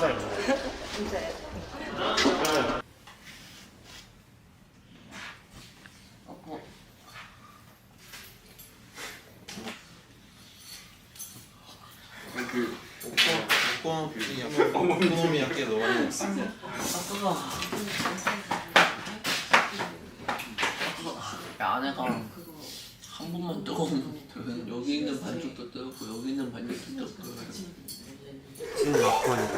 항상 있는 거. 오코노 빌딩이 아 뜨거. 여기 있는 반죽도 뜨겁고 여기 있는 반죽도 뜨겁고. 지금 먹고 있는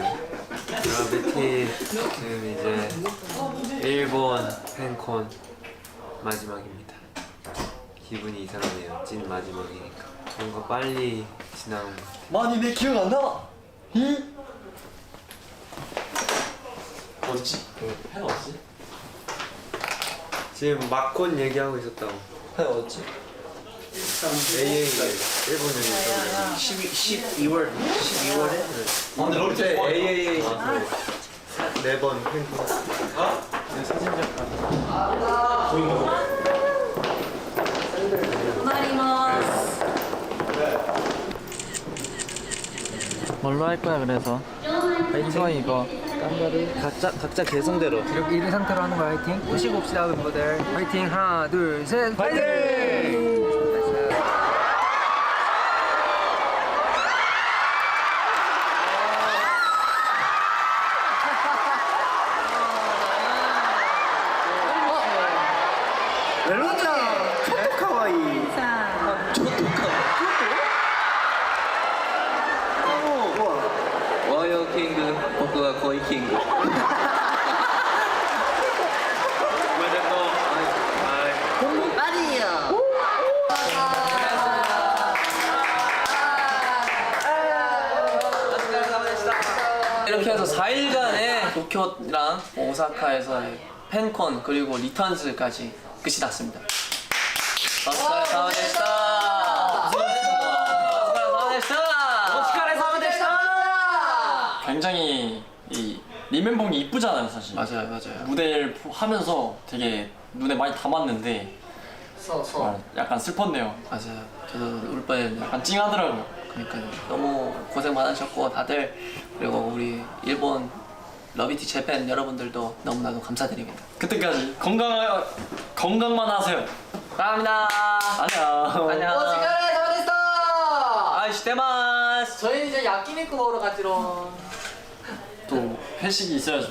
베티 지금 이제 일본 팬콘 마지막입니다. 기분이 이상하네요. 찐 마지막이니까. 뭔가 빨리 지나온 것 같아요. 많이 내 기억 안 나? 히? 어딨지? 펜 어딨지? 지금 막콘 얘기하고 있었다고. 팬 어딨지? AA가 일본 얘기 12, 12월 12월에? 아 근데 러비티 그때 좋아. AAA 네번 팬콘. 뭘로 할 거야 그래서? 이거 이거 각자 각자 개성대로 이렇게 이런 상태로 하는 거야 화이팅 보시고 봅시다 멤버들 화이팅 하나 둘 셋 화이팅 멜로디야 초코카와이. 와이어 킹그僕は 거의 킹그 이렇게 해서 4일간의 도쿄랑 오사카에서의 팬콘 그리고 리턴즈까지 끝이 났습니다. 오스카레 사와데시타. 굉장히 이 리멤버이 이쁘잖아요 사실 맞아요, 맞아요. 무대를 보- 하면서 되게 눈에 많이 담았는데 어, 약간 슬펐네요 맞아요. 저도 울 뻔했네요. 약간 찡하더라고요 그러니까요. 너무 고생 많으셨고 다들 그리고 우리 일본 러비티 재팬 여러분들도 너무나도 감사드립니다. 그때까지 건강 건강만 하세요 감사합니다. 안녕 안녕. 오시카레 사와데시타 아이시 데마스. 저희는 이제 야끼니쿠 먹으러 가지롱 또 회식이 있어야죠